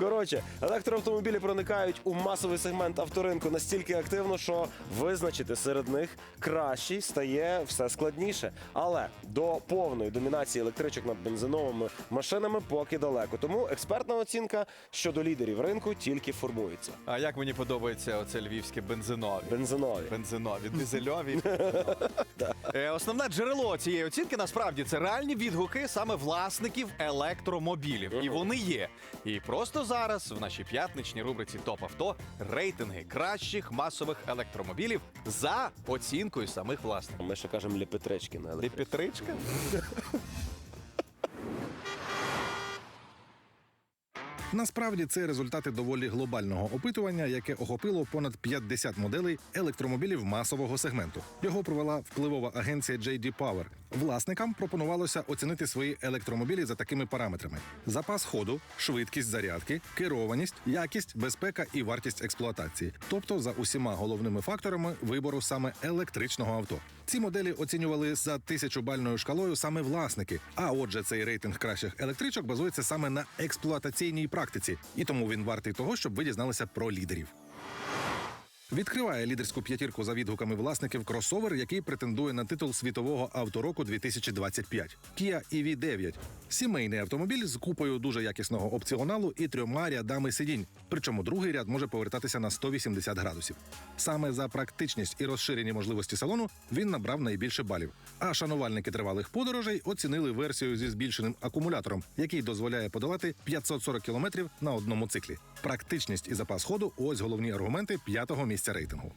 Коротше, електроавтомобілі проникають у масовий сегмент авторинку настільки активно, що визначити серед них кращий стає все складніше. Але до повної домінації електричок над бензиновими машинами поки далеко. Тому експертна оцінка щодо лідерів ринку тільки формується. А як мені подобається оце львівське бензинові? Бензинові. Бензинові, дизельові. Е, Основне джерело цієї оцінки насправді це реальні відгуки саме власників електромобілів. І вони є. І просто зараз в нашій п'ятничній рубриці Топ авто рейтинги кращих масових електромобілів за оцінкою самих власників. Ми ще кажемо Лепетречкіна. на Насправді це результати доволі глобального опитування, яке охопило понад 50 моделей електромобілів масового сегменту. Його провела впливова агенція JD Power. Власникам пропонувалося оцінити свої електромобілі за такими параметрами: запас ходу, швидкість зарядки, керованість, якість, безпека і вартість експлуатації, тобто за усіма головними факторами вибору саме електричного авто. Ці моделі оцінювали за тисячобальною шкалою саме власники. А отже, цей рейтинг кращих електричок базується саме на експлуатаційній практиці, і тому він вартий того, щоб ви дізналися про лідерів. Відкриває лідерську п'ятірку за відгуками власників кросовер, який претендує на титул світового автороку 2025 Kia EV9. Сімейний автомобіль з купою дуже якісного опціоналу і трьома рядами сидінь. Причому другий ряд може повертатися на 180 градусів. Саме за практичність і розширені можливості салону він набрав найбільше балів. А шанувальники тривалих подорожей оцінили версію зі збільшеним акумулятором, який дозволяє подолати 540 км на одному циклі. Практичність і запас ходу ось головні аргументи п'ятого місця рейтингу.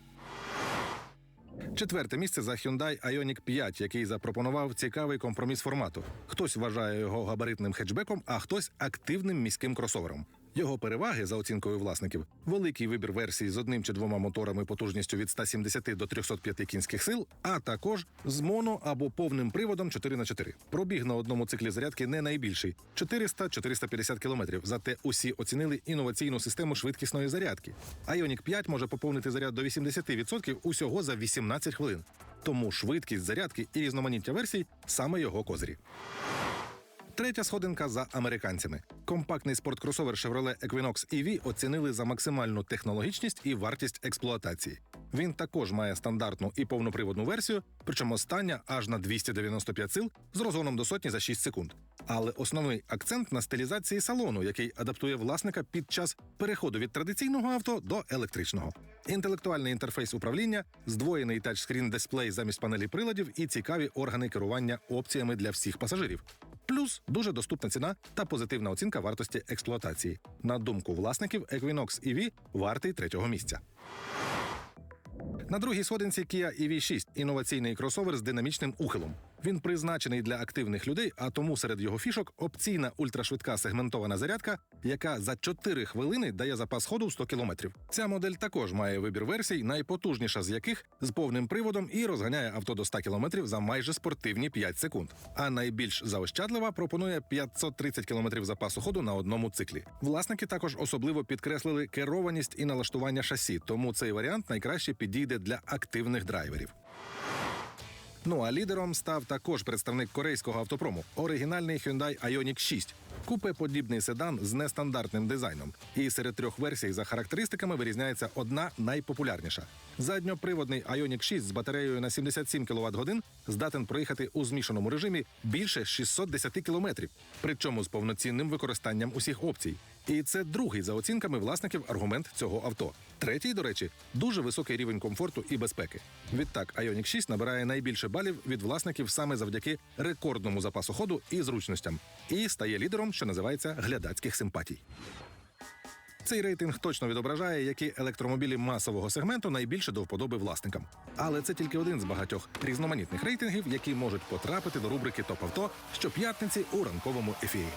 Четверте місце за Hyundai Ioniq 5, який запропонував цікавий компроміс формату. Хтось вважає його габаритним хетчбеком, а хтось активним міським кросовером. Його переваги за оцінкою власників: великий вибір версій з одним чи двома моторами потужністю від 170 до 305 кінських сил, а також з моно або повним приводом 4х4. Пробіг на одному циклі зарядки не найбільший 400-450 км. Зате усі оцінили інноваційну систему швидкісної зарядки. Ioniq 5 може поповнити заряд до 80% усього за 18 хвилин. Тому швидкість зарядки і різноманіття версій саме його козирі. Третя сходинка за американцями. Компактний спорткросовер Chevrolet Equinox EV оцінили за максимальну технологічність і вартість експлуатації. Він також має стандартну і повноприводну версію, причому остання аж на 295 сил з розгоном до сотні за 6 секунд. Але основний акцент на стилізації салону, який адаптує власника під час переходу від традиційного авто до електричного. Інтелектуальний інтерфейс управління, здвоєний тачскрін дисплей замість панелі приладів і цікаві органи керування опціями для всіх пасажирів. Плюс дуже доступна ціна та позитивна оцінка вартості експлуатації. На думку власників, Equinox EV вартий третього місця. На другій сходинці Kia EV6 – інноваційний кросовер з динамічним ухилом. Він призначений для активних людей, а тому серед його фішок опційна ультрашвидка сегментована зарядка, яка за 4 хвилини дає запас ходу в 100 км. Ця модель також має вибір версій, найпотужніша з яких з повним приводом і розганяє авто до 100 км за майже спортивні 5 секунд. А найбільш заощадлива пропонує 530 км запасу ходу на одному циклі. Власники також особливо підкреслили керованість і налаштування шасі, тому цей варіант найкраще підійде для активних драйверів. Ну а лідером став також представник корейського автопрому оригінальний Hyundai Ioniq 6. Купе подібний седан з нестандартним дизайном. І серед трьох версій за характеристиками вирізняється одна найпопулярніша. Задньоприводний Ioniq 6 з батареєю на 77 кВт годин здатен проїхати у змішаному режимі більше 610 км, причому з повноцінним використанням усіх опцій. І це другий за оцінками власників аргумент цього авто. Третій, до речі, дуже високий рівень комфорту і безпеки. Відтак, Ioniq 6 набирає найбільше балів від власників саме завдяки рекордному запасу ходу і зручностям, і стає лідером, що називається глядацьких симпатій. Цей рейтинг точно відображає, які електромобілі масового сегменту найбільше до вподоби власникам. Але це тільки один з багатьох різноманітних рейтингів, які можуть потрапити до рубрики Топ авто щоп'ятниці у ранковому ефірі.